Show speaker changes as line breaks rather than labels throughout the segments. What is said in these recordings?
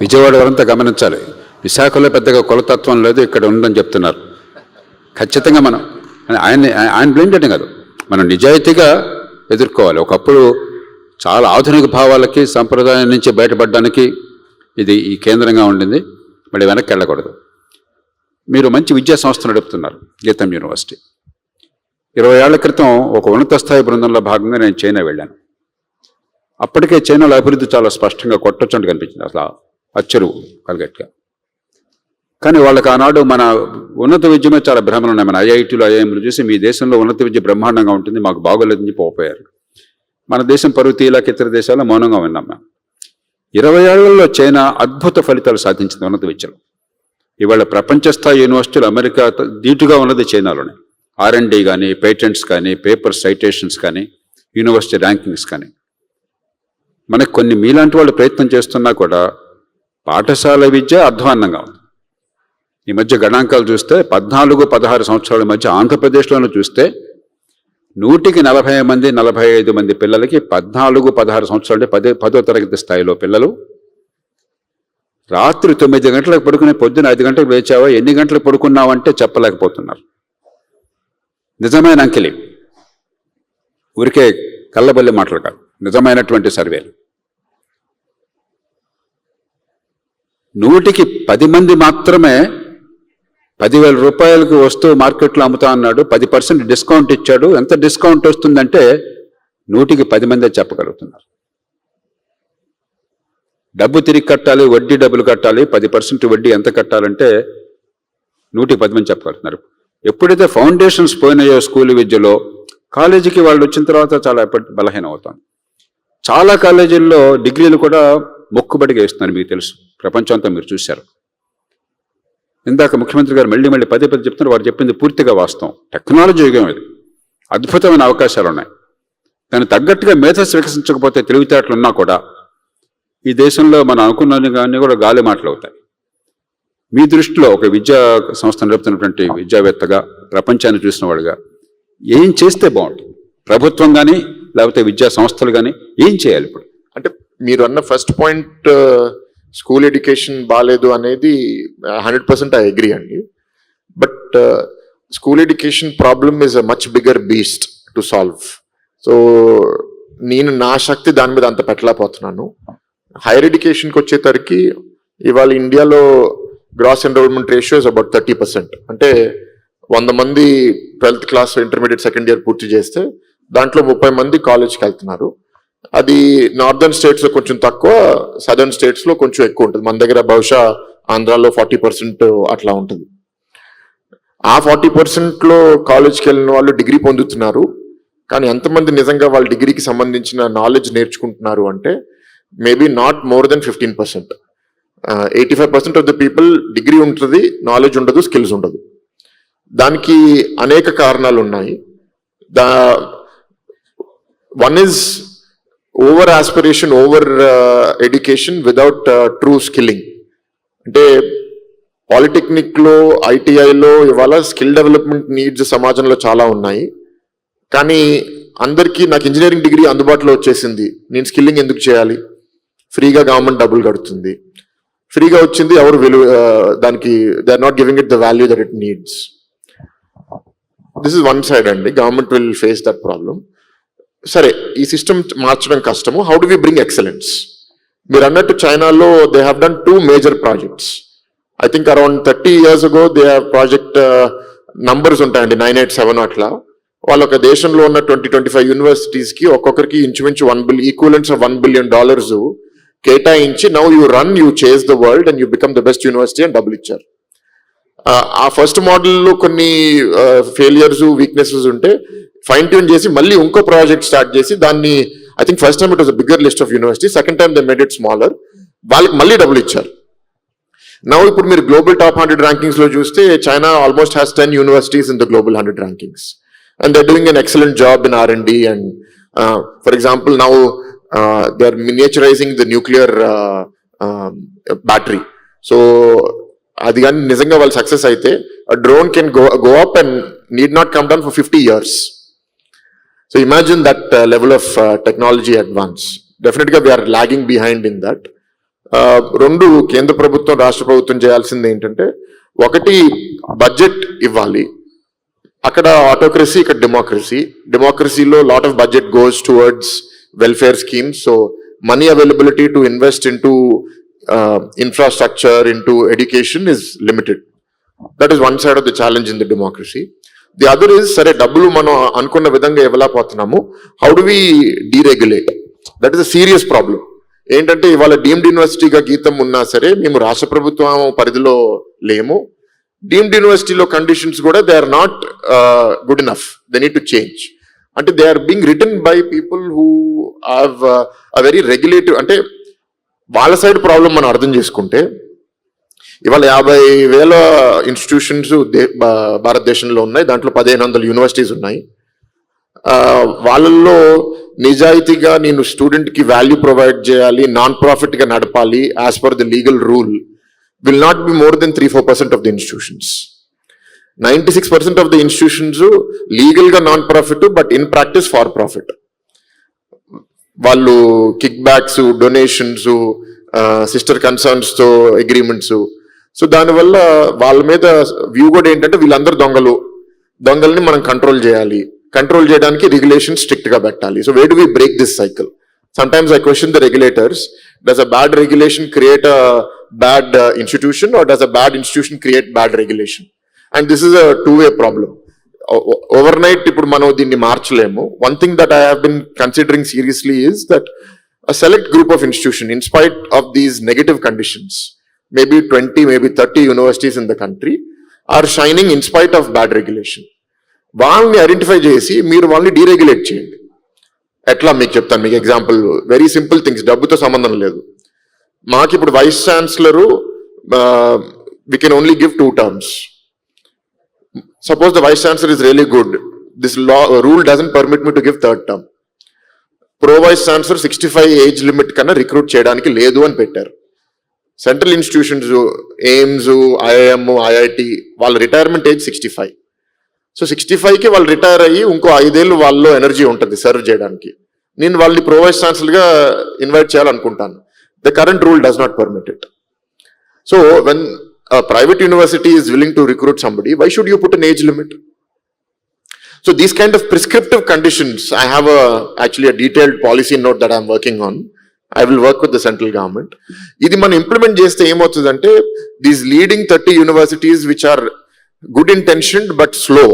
విజయవాడ వారంతా గమనించాలి. విశాఖలో పెద్దగా కులతత్వం లేదు ఇక్కడ ఉందని చెప్తున్నారు. ఖచ్చితంగా మనం ఆయన ఆయన బ్లేమ్ చేయడం కాదు. మనం నిజాయితీగా ఎదుర్కోవాలి. ఒకప్పుడు చాలా ఆధునిక భావాలకి సంప్రదాయం నుంచి బయటపడడానికి ఇది ఈ కేంద్రంగా ఉండింది. మళ్ళీ వెనక్కి వెళ్ళకూడదు. మీరు మంచి విద్యా సంస్థ నడుపుతున్నారు గీతం యూనివర్సిటీ. ఇరవై ఏళ్ళ క్రితం ఒక ఉన్నత స్థాయి బృందంలో భాగంగా నేను చైనా వెళ్ళాను. అప్పటికే చైనాలో అభివృద్ధి చాలా స్పష్టంగా కొట్టొచ్చు కనిపించింది అసలు. అచ్చరు కలగట్టుగా. కానీ వాళ్ళకి ఆనాడు మన ఉన్నత విద్య మీద చాలా భ్రమలు ఉన్నాయి. మన ఐఐటీలు ఐఐఎంలు చూసి మీ దేశంలో ఉన్నత విద్య బ్రహ్మాండంగా ఉంటుంది మాకు బాగోలేదని చెప్పి పోయారు. మన దేశం పరువు తీలాక ఇతర దేశాల్లో మౌనంగా విన్నాం మేము. ఇరవై ఏళ్ళలో చైనా అద్భుత ఫలితాలు సాధించింది ఉన్నత విద్యలో. ఇవాళ ప్రపంచ స్థాయి యూనివర్సిటీలు అమెరికా దీటుగా ఉన్నది చైనాలోనే. ఆర్ఎండి కానీ పేటెంట్స్ కానీ పేపర్ సైటేషన్స్ కానీ యూనివర్సిటీ ర్యాంకింగ్స్ కానీ మనకు కొన్ని మీలాంటి వాళ్ళు ప్రయత్నం చేస్తున్నా కూడా పాఠశాల విద్య అధ్వాన్నంగా ఉంది. ఈ మధ్య గణాంకాలు చూస్తే పద్నాలుగు పదహారు సంవత్సరాల మధ్య ఆంధ్రప్రదేశ్లోనూ చూస్తే నూటికి నలభై మంది నలభై ఐదు మంది పిల్లలకి పద్నాలుగు పదహారు సంవత్సరాలు అంటే పదే పదో తరగతి స్థాయిలో పిల్లలు. రాత్రి తొమ్మిది గంటలకు పడుకునే పొద్దున ఐదు గంటలకు లేచావా? ఎన్ని గంటలకు పడుకున్నావంటే చెప్పలేకపోతున్నారు. నిజమైన అంకెలి ఊరికే కళ్ళబల్లి మాటలు కాదు. నిజమైనటువంటి సర్వేలు. నూటికి పది మంది మాత్రమే పదివేల రూపాయలకు వస్తువు మార్కెట్లో అమ్ముతా అన్నాడు. పది పర్సెంట్ డిస్కౌంట్ ఇచ్చాడు. ఎంత డిస్కౌంట్ వస్తుందంటే నూటికి పది మందే చెప్పగలుగుతున్నారు. డబ్బు తిరిగి కట్టాలి వడ్డీ డబ్బులు కట్టాలి. పది పర్సెంట్ వడ్డీ ఎంత కట్టాలంటే నూటికి పది మంది చెప్పగలుగుతున్నారు. ఎప్పుడైతే ఫౌండేషన్స్ పోయినాయో స్కూల్ విద్యలో కాలేజీకి వాళ్ళు వచ్చిన తర్వాత చాలా ఎప్పటి బలహీనం అవుతాం చాలా కాలేజీల్లో డిగ్రీలు కూడా మొక్కుబడిగా ఇస్తున్నారు మీకు తెలుసు. ప్రపంచంతో మీరు చూశారు. ఇందాక ముఖ్యమంత్రి గారు మళ్ళీ మళ్ళీ పదే పదే చెప్తున్నారు వారు చెప్పింది పూర్తిగా వాస్తవం. టెక్నాలజీ యుగం ఇది. అద్భుతమైన అవకాశాలు ఉన్నాయి. దానికి తగ్గట్టుగా మేధస్సు వికసించకపోతే తెలివితేటలు ఉన్నా కూడా ఈ దేశంలో మనం అనుకున్న కానీ కూడా గాలి మాటలు అవుతాయి. మీ దృష్టిలో ఒక విద్యా సంస్థ నడుపుతున్నటువంటి విద్యావేత్తగా ప్రపంచాన్ని చూసిన వాడుగా ఏం చేస్తే బాగుంటుంది? ప్రభుత్వం కానీ లేకపోతే విద్యా సంస్థలు కానీ ఏం చేయాలి ఇప్పుడు?
అంటే మీరు అన్న ఫస్ట్ పాయింట్ స్కూల్ ఎడ్యుకేషన్ బాగాలేదు అనేది హండ్రెడ్ పర్సెంట్ ఐ అగ్రి అండి. But school education problem is a much bigger beast to solve. So నేను నా శక్తి దాని మీద అంత పెట్టలేకపోతున్నాను. హైయర్ ఎడ్యుకేషన్కి వచ్చేసరికి ఇవాళ ఇండియాలో gross enrolment ratio is about thirty percent. అంటే వంద మంది twelfth class intermediate second year పూర్తి చేస్తే దాంట్లో ముప్పై మంది కాలేజ్కి వెళ్తున్నారు. అది నార్దర్న్ స్టేట్స్లో కొంచెం తక్కువ సదర్న్ స్టేట్స్లో కొంచెం ఎక్కువ ఉంటుంది. మన దగ్గర బహుశా ఆంధ్రాలో ఫార్టీ పర్సెంట్ అట్లా ఉంటుంది. ఆ ఫార్టీ పర్సెంట్లో కాలేజ్కి వెళ్ళిన వాళ్ళు డిగ్రీ పొందుతున్నారు. కానీ ఎంతమంది నిజంగా వాళ్ళ డిగ్రీకి సంబంధించిన నాలెడ్జ్ నేర్చుకుంటున్నారు అంటే maybe not more than fifteen percent eighty five percent of the people degree ఉంటుంది నాలెడ్జ్ ఉండదు స్కిల్స్ ఉండదు. దానికి అనేక కారణాలు ఉన్నాయి. The one is over aspiration over education without true skilling అంటే పాలిటెక్నిక్లో ఐటీఐలో ఇవాళ స్కిల్ డెవలప్మెంట్ నీడ్స్ సమాజంలో చాలా ఉన్నాయి. కానీ అందరికీ నాకు ఇంజనీరింగ్ డిగ్రీ అందుబాటులో వచ్చేసింది. నేను స్కిల్లింగ్ ఎందుకు చేయాలి? ఫ్రీగా గవర్నమెంట్ డబ్బులు కడుతుంది. ఫ్రీగా వచ్చింది ఎవరు విలువ దానికి they are not giving it the value that it needs. This is one side అండి. Government will face that problem సరే ఈ సిస్టమ్ మార్చడం కష్టము. How do we bring excellence మీరు అన్నట్టు చైనాలో they have done two major projects I think around thirty years ago they have project numbers ఉంటాయండి nine eight seven అట్లా. వాళ్ళ ఒక దేశంలో ఉన్న ట్వంటీ ట్వంటీ ఫైవ్ యూనివర్సిటీస్కి ఒక్కొక్కరికి ఇంచుమించు one billion equivalents of one billion dollars కేటాయించి now you run you chase the world and you become the best university అని డబ్బులు ఇచ్చారు. ఆ, ఆ ఫస్ట్ మోడల్లో కొన్ని uh, ఫెయిలియర్స్ వీక్నెసెస్ ఉంటే ఫైన్ ట్యూన్ చేసి మళ్ళీ ఇంకో ప్రాజెక్ట్ స్టార్ట్ చేసి దాన్ని I think first time it was bigger list of university second time they made it smaller వాళ్ళకి మళ్ళీ డబ్బులు ఇచ్చారు. నవ్ ఇప్పుడు మీరు గ్లోబల్ టాప్ హండ్రెడ్ ర్యాంకింగ్స్లో చూస్తే China almost has ten universities in the global hundred rankings and they doing an excellent job in R and D and for example now they are miniaturising the nuclear battery so అది కానీ నిజంగా వాళ్ళు success అయితే drone can go go up and need not come down for fifty years so imagine that level of technology advance డెఫినెట్గా we are lagging behind in that రెండు కేంద్ర ప్రభుత్వం రాష్ట్ర ప్రభుత్వం చేయాల్సింది ఏంటంటే ఒకటి బడ్జెట్ ఇవ్వాలి. అక్కడ ఆటోక్రసీ ఇక్కడ డెమోక్రసీ డెమోక్రసీలో lot of budget goes towards welfare schemes so money availability to invest in to infrastructure in to education is limited that is one side of the challenge in the democracy the other is సరే డబ్బులు మనం అనుకున్న విధంగా ఇవ్వలేకపోతున్నాము. How do we deregulate that is a serious problem ఏంటంటే ఇవాళ deemed యూనివర్సిటీగా గీతం ఉన్నా సరే మేము రాష్ట్ర ప్రభుత్వం పరిధిలో లేము. డీమ్డ్ యూనివర్సిటీలో కండిషన్స్ కూడా they are not good enough they need to change అంటే they are being return by people who have a very regulative అంటే వాళ్ళ సైడ్ ప్రాబ్లం మనం అర్థం చేసుకుంటే ఇవాళ యాభై వేల ఇన్స్టిట్యూషన్స్ భారతదేశంలో ఉన్నాయి. దాంట్లో పదిహేను వందల యూనివర్సిటీస్ ఉన్నాయి. వాళ్ళల్లో నిజాయితీగా నేను స్టూడెంట్కి వాల్యూ ప్రొవైడ్ చేయాలి నాన్ ప్రాఫిట్గా నడపాలి as per the legal rule will not be more than three four percent of the institutions ninety six percent of the institutions లీగల్గా non profit but in practice for profit వాళ్ళు kick backs donations sister కన్సర్న్స్తో agreements so దానివల్ల వాళ్ళ మీద view కూడా ఏంటంటే వీళ్ళందరూ దొంగలు. దొంగల్ని మనం కంట్రోల్ చేయాలి. కంట్రోల్ చేయడానికి రెగ్యులేషన్ స్ట్రిక్ట్గా పెట్టాలి. So way do we break this cycle sometimes I question the regulators does a bad regulation create a bad institution or does a bad institution create bad regulation and this is a two way problem overnight ఇప్పుడు మనం దీన్ని మార్చలేము. One thing that I have considering seriously is that select group of institution in spite in spite of these maybe 20 maybe 30 universities in the country are shining in spite of bad regulation. వాళ్ళని identify చేసి మీరు వాళ్ళని డీరెగ్యులేట్ చేయండి. ఎట్లా మీకు చెప్తాను మీకు example very simple things డబ్బుతో సంబంధం లేదు. మాకు ఇప్పుడు vice chancellor we can only give two terms suppose the vice chancellor is really good this law rule doesn't permit me to give third term pro vice chancellor sixty five age limit కన్నా recruit చేయడానికి లేదు అని పెట్టారు. Central institutions AIIMS IIM IIT వాళ్ళ retirement age sixty five. So sixty కి వాళ్ళు retire అయ్యి ఇంకో ఐదేళ్ళు వాళ్ళలో ఎనర్జీ ఉంటుంది సర్వ్ చేయడానికి. నేను వాళ్ళని pro vice vice invite చేయాలనుకుంటాను. The current rule does not permit it. So when private university is willing to recruit somebody why should you put an age limit so these kind of prescriptive conditions I have actually a detailed policy note that I'm working on I will work with the central government ఇది మనం implement చేస్తే ఏమవుతుంది అంటే these leading thirty universities which are good intention but slow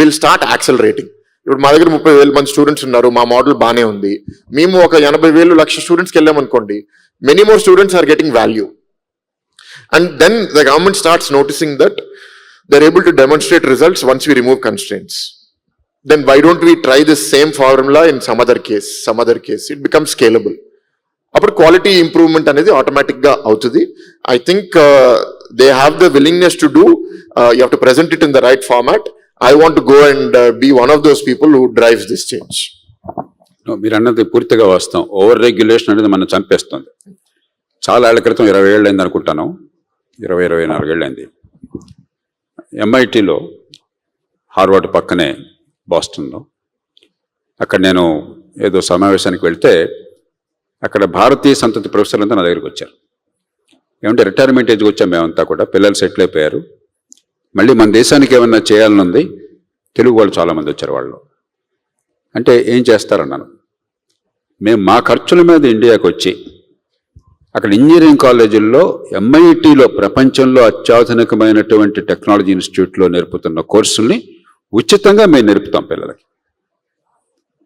will start accelerating ఇప్పుడు మా దగ్గర ముప్పై వేల మంది స్టూడెంట్స్ ఉన్నారు మా మోడల్ బాగానే ఉంది. మేము ఒక ఎనభై వేలు లక్ష స్టూడెంట్స్కి వెళ్ళామనుకోండి many more students are getting value and then the government starts noticing that they're able to demonstrate results once we remove constants then why don't we try this same formula in some other case some other case it become scalable అప్పుడు quality improvement అనేది ఆటోమేటిక్గా అవుతుంది. I think they have the willingness to do you have to present it in the right format I want go and be one of those people who drives this change
మీరు అన్నది పూర్తిగా వాస్తవం. Over regulation అనేది మనం చంపేస్తుంది. చాలా ఏళ్ళ క్రితం ఇరవై ఏళ్ళు అయింది అనుకుంటాను. ఇరవై ఇరవై నాలుగేళ్ళు అయింది. ఎంఐటీలో హార్వర్డ్ పక్కనే బాస్టన్లో. అక్కడ నేను ఏదో సమావేశానికి వెళ్తే అక్కడ భారతీయ సంతతి ప్రొఫెసర్లంతా నా దగ్గరికి వచ్చారు. ఏమంటే రిటైర్మెంట్ ఏజ్కి వచ్చాం మేమంతా కూడా పిల్లలు సెటిల్ అయిపోయారు. మళ్ళీ మన దేశానికి ఏమన్నా చేయాలని ఉంది తెలుగు వాళ్ళు చాలామంది వచ్చారు వాళ్ళు అంటే ఏం చేస్తారన్నాను. మేము మా ఖర్చుల మీద ఇండియాకి వచ్చి అక్కడ ఇంజనీరింగ్ కాలేజీల్లో ఎంఐటీలో ప్రపంచంలో అత్యాధునికమైనటువంటి టెక్నాలజీ ఇన్స్టిట్యూట్లో నేర్పుతున్న కోర్సుల్ని ఉచితంగా మేము నేర్పుతాం పిల్లలకి.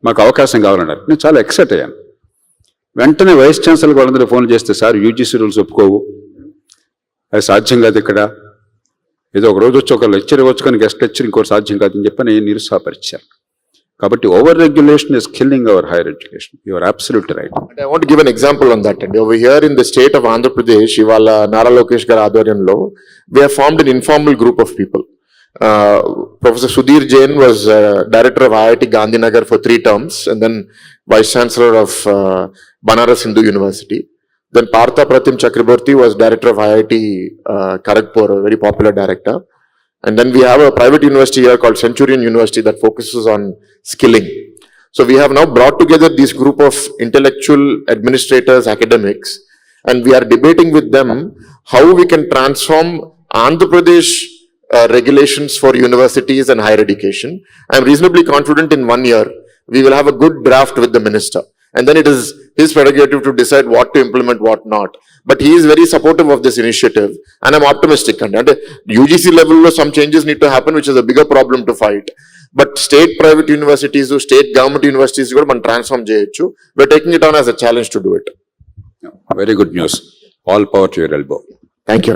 మాకు అవకాశం కావాలన్నారు. నేను చాలా ఎక్సైట్ అయ్యాను. వెంటనే వైస్ ఛాన్సలర్ వాళ్ళందరూ ఫోన్ చేస్తే సార్ యూజీసీ రూల్స్ ఒప్పుకోవు. అది సాధ్యం కాదు ఇక్కడ. ఏదో ఒక రోజు వచ్చి ఒక లెక్చర్ ఇవ్వచ్చు కానీ గెస్ట్ లెక్చర్ ఇంకోటి సాధ్యం కాదని చెప్పి నేను నిరుత్సాహపరిచాను కాబట్టి over regulation is killing our higher education. Your absolute
right. I want give an example on that on over here in the state of Andhra Pradesh ఇవాళ నారా లోకేష్ గారి ఆధ్వర్యంలో we're formed formed informal group of people. Professor Sudhir Jain was uh, director of IIT Gandhinagar for three terms and then vice chancellor of uh, Banaras Hindu University. Then Partha Pratim Chakraborty was director of IIT uh, Kharagpur, a very popular director. And then we have a private university here called Centurion University that focuses on skilling. So we have now brought together this group of intellectual administrators, academics, and we are debating with them how we can transform Andhra Pradesh uh, regulations for universities and higher education. I am reasonably confident in one year, we will have a good draft with the minister. And then it is his prerogative to decide what to implement, what not. But he is very supportive of this initiative and I'm optimistic. And at UGC level, some changes need to happen, which is a bigger problem to fight. But state private universities, state government universities కూడా మనం transform చేయొచ్చు. We're taking it on as a challenge to do it.
Very good news all power to your elbow
Thank you.